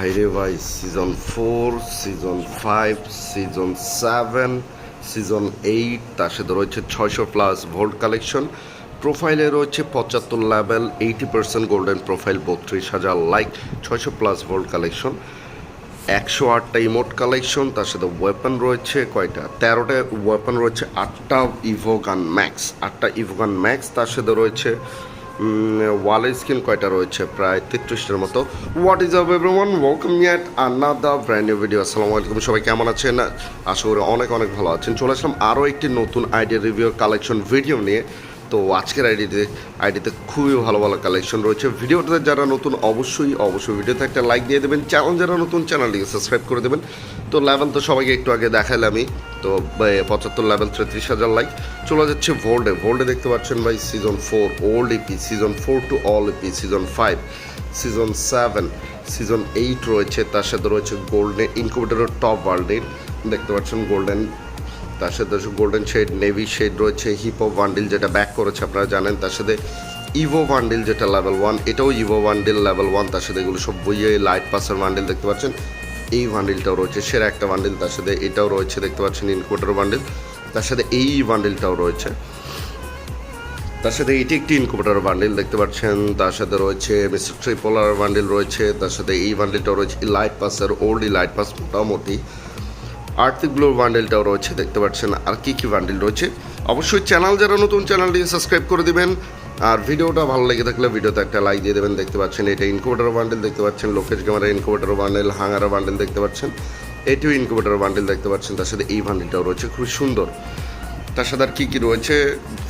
ভাইরে ভাই season four season five season seven season eight তার সাথে রয়েছে ছয়শো প্লাস ভোল্ট কালেকশন প্রোফাইলে রয়েছে পঁচাত্তর level eighty percent golden profile বত্রিশ হাজার লাইক ছয়শো প্লাস ভোল্ট কালেকশন একশো আটটা ইমোট কালেকশন তার সাথে ওয়েপন রয়েছে কয়টা? তেরোটা ওয়েপন রয়েছে, আটটা ইভোগান ম্যাক্স আটটা ইভোগান ম্যাক্স তার সাথে রয়েছে ওয়ালের স্ক্রিন কয়টা রয়েছে? প্রায় তেত্রিশটার মতো। What is up everyone welcome yet another brand video আসসালামু আলাইকুম, সবাই কেমন আছেন? আশা করি অনেক অনেক ভালো আছেন। চলে আসলাম আরও একটি নতুন আইডিয়া রিভিউ কালেকশন ভিডিও নিয়ে। তো আজকের আইডিতে আইডিতে খুবই ভালো ভালো কালেকশন রয়েছে। ভিডিওটাতে যারা নতুন, অবশ্যই অবশ্যই ভিডিওতে একটা লাইক দিয়ে দেবেন। চ্যানেল, যারা নতুন, চ্যানেলটিকে সাবস্ক্রাইব করে দেবেন। তো লেভেল তো সবাইকে একটু আগে দেখালামই তো পঁচাত্তর লেভেল তেত্রিশ হাজার লাইক চলে যাচ্ছে ভোল্ডে ভোল্ডে দেখতে পাচ্ছেন ভাই season four old EP season four to all EP season five season seven season eight রয়েছে। তার সাথে রয়েছে গোল্ডেন ইনকুবেটারের টপ ওয়ার্ল্ডের দেখতে পাচ্ছেন গোল্ডেন তার সাথে গোল্ডেন শেড নেভি শেড রয়েছে হিপো বান্ডিল যেটা ব্যাক করেছে, আপনারা জানেন। তার সাথে ইভো বান্ডিল যেটা লেভেল ওয়ান এটাও ইভো বান্ডিল লেভেল ওয়ান তার সাথে এগুলো সব বইয়ে লাইট পাসের বান্ডিল দেখতে পাচ্ছেন। এই বান্ডিলটাও রয়েছে, সেরা একটা বান্ডিল তার সাথে এটাও রয়েছে, দেখতে পাচ্ছেন ইনকোটার বান্ডিল তার সাথে এই বান্ডিলটাও রয়েছে। তার সাথে এটি একটি ইনকুবেটর বান্ডিল দেখতে পাচ্ছেন। তার সাথে রয়েছে মিস্টার ট্রিপোলার বান্ডিল রয়েছে। তার সাথে এই বান্ডিলটাও রয়েছে লাইট পাসের ওল্ড লাইট পাস মোটামুটি। আর্থিক গ্লোর বান্ডেলটাও রয়েছে, দেখতে পাচ্ছেন আর কি কি বান্ডেল রয়েছে। অবশ্যই চ্যানেল যারা নতুন চ্যানেলটি সাবস্ক্রাইব করে দেবেন। আর ভিডিওটা ভালো লেগে থাকলে ভিডিওতে একটা লাইক দিয়ে দেবেন, দেখতে পাচ্ছেন এটা ইনকুবেটার বান্ডেল দেখতে পাচ্ছেন লোকেশ ক্যামেরা ইনকুবেটার বান্ডেল হাঙ্গারা বান্ডেল দেখতে পাচ্ছেন এটিও ইনকুবেটার বান্ডেল দেখতে পাচ্ছেন। তার সাথে এই বান্ডেলটাও রয়েছে খুব সুন্দর। তার সাথে আর কী কী রয়েছে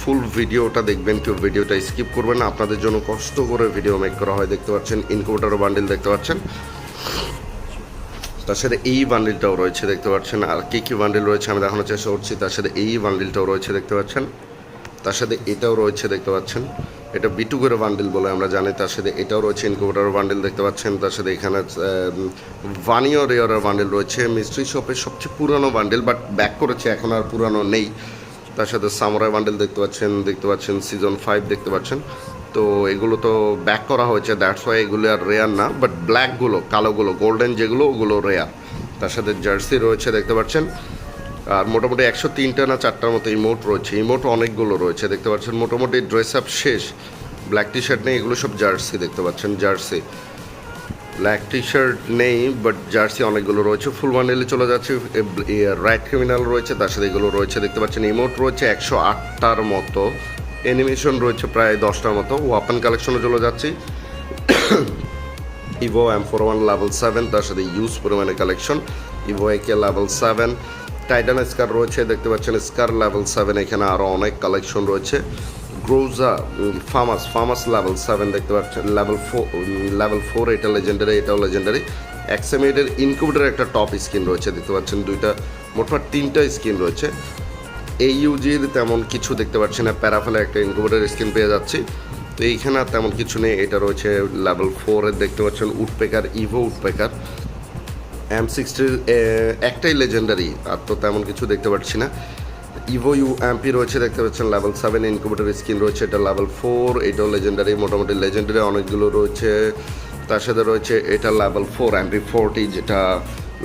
ফুল ভিডিওটা দেখবেন, কেউ ভিডিওটা স্কিপ করবেন আপনাদের জন্য কষ্ট করে ভিডিও মেক করা হয়, দেখতে পাচ্ছেন। ইনকুবেটার বান্ডেল দেখতে পাচ্ছেন। তার সাথে এই বান্ডিলটাও রয়েছে, দেখতে পাচ্ছেন। আর কী কী বান্ডিল রয়েছে আমি দেখানোর চেষ্টা করছি, তার সাথে এই বান্ডিলটাও রয়েছে, দেখতে পাচ্ছেন। তার সাথে এটাও রয়েছে, দেখতে পাচ্ছেন। এটা বিটু করে বান্ডিল বলে আমরা জানি, তার সাথে এটাও রয়েছে ইনকুবেটার বান্ডিল দেখতে পাচ্ছেন। তার সাথে এখানে ভানিও রেয়ারের বান্ডিল রয়েছে মিস্ট্রি শপের সবচেয়ে পুরানো বান্ডিল বাট ব্যাক করেছে, এখন আর পুরানো নেই। তার সাথে সামরাই বান্ডেল দেখতে পাচ্ছেন দেখতে পাচ্ছেন সিজন ফাইভ দেখতে পাচ্ছেন। তো এগুলো তো ব্যাক করা হয়েছে দ্যাটস ওয়াই এগুলো আর রেয়ার না বাট ব্ল্যাকগুলো কালোগুলো গোল্ডেন যেগুলো, ওগুলো রেয়ার তার সাথে জার্সি রয়েছে, দেখতে পাচ্ছেন? আর মোটামুটি একশো তিনটা না চারটার মতো ইমোট রয়েছে। ইমোট অনেকগুলো রয়েছে, দেখতে পাচ্ছেন? মোটামুটি ড্রেস আপ শেষ। ব্ল্যাক টি শার্ট নেই, এগুলো সব জার্সি দেখতে পাচ্ছেন? জার্সি ব্ল্যাক টি শার্ট নেই বাট জার্সি অনেকগুলো রয়েছে। ফুল বান্ডেলে চলে যাচ্ছে। রাইট ক্রিমিনাল রয়েছে, তার সাথে এগুলো রয়েছে, দেখতে পাচ্ছেন? ইমোট রয়েছে একশো আটটার মতো। অ্যানিমেশন রয়েছে প্রায় দশটার মতো। ওয়াপেন কালেকশনে চলে যাচ্ছি। Evo M four one level seven তার সাথে ইউজ পরিমাণে collection evo AK level seven titan scar রয়েছে, দেখতে পাচ্ছেন স্কার লেভেল সেভেন এখানে আরও অনেক কালেকশন রয়েছে। গ্রোজা ফার্মাস ফার্মাস লেভেল সেভেন দেখতে পাচ্ছেন। লেভেল ফোর লেভেল ফোর এটা লেজেন্ডারি এটাও লেজেন্ডারি এক্সামেটের ইনকিউবেটার একটা টপ স্কিন রয়েছে, দেখতে পাচ্ছেন। দুইটা মোটমাট তিনটা স্কিন রয়েছে। এই ইউজির তেমন কিছু দেখতে পাচ্ছি না। প্যারাফেলে একটা ইনকিউবেটার স্ক্রিন পেয়ে যাচ্ছি। তো এইখানে আর তেমন কিছু নেই। এটা রয়েছে লেভেল ফোরের দেখতে পাচ্ছেন উডপেকার ইভো উডপেকার। এম সিক্সটির একটাই লেজেন্ডারি আর তো তেমন কিছু দেখতে পাচ্ছি না। ইভো ইউ এমপি রয়েছে দেখতে পাচ্ছেন। লেভেল সেভেন ইনকিউবেটার স্ক্রিন রয়েছে। এটা লেভেল ফোর এটাও লেজেন্ডারি মোটামুটি লেজেন্ডারি অনেকগুলো রয়েছে। তার সাথে রয়েছে এটা লেভেল ফোর এমপি ফোরটি যেটা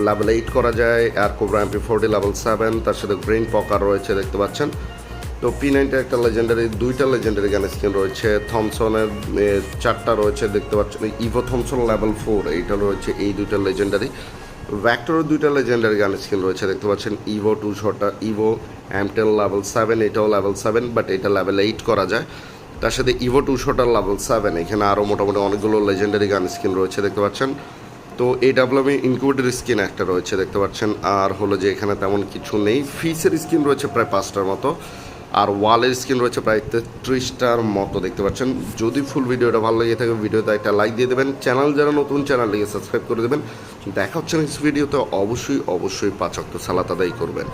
লেভেল এইট করা যায়, আর cobra MP forty level seven তার সাথে ব্রেন পকার রয়েছে, দেখতে পাচ্ছেন। তো পি নাইনটা একটা লেজেন্ডারি দুইটা লেজেন্ডারি গান স্ক্রিন রয়েছে থমসনের চারটা রয়েছে, দেখতে পাচ্ছেন। ইভো থমসন লেভেল ফোর এইটা রয়েছে, এই দুইটা লেজেন্ডারি ভ্যাক্টরের দুইটা লেজেন্ডারি গান স্ক্রিন রয়েছে, দেখতে পাচ্ছেন। ইভো টু শটা ইভো অ্যামটেল লেভেল সেভেন এটাও লেভেল সেভেন বাট এটা লেভেল এইট করা যায়। তার সাথে ইভো টু শটার লেভেল সেভেন এখানে আরও মোটামুটি অনেকগুলো লেজেন্ডারি গান স্ক্রিন রয়েছে, দেখতে পাচ্ছেন। তো এই ডাবলামে ইনকিউবেটর স্কিন একটা রয়েছে, দেখতে পাচ্ছেন। আর হলো যে এখানে তেমন কিছু নেই। ফিসের স্কিন রয়েছে প্রায় পাঁচটার মতো। আর ওয়ালের স্ক্রিন রয়েছে প্রায় তেত্রিশটার মতো, দেখতে পাচ্ছেন। যদি ফুল ভিডিওটা ভালো লেগে থাকে, ভিডিওতে একটা লাইক দিয়ে দেবেন। চ্যানেল যারা নতুন চ্যানেল চ্যানেলটিকে সাবস্ক্রাইব করে দেবেন। দেখা হচ্ছে নেক্সট ভিডিওতে অবশ্যই অবশ্যই পাঁচ তো সালাত আদায় করবেন।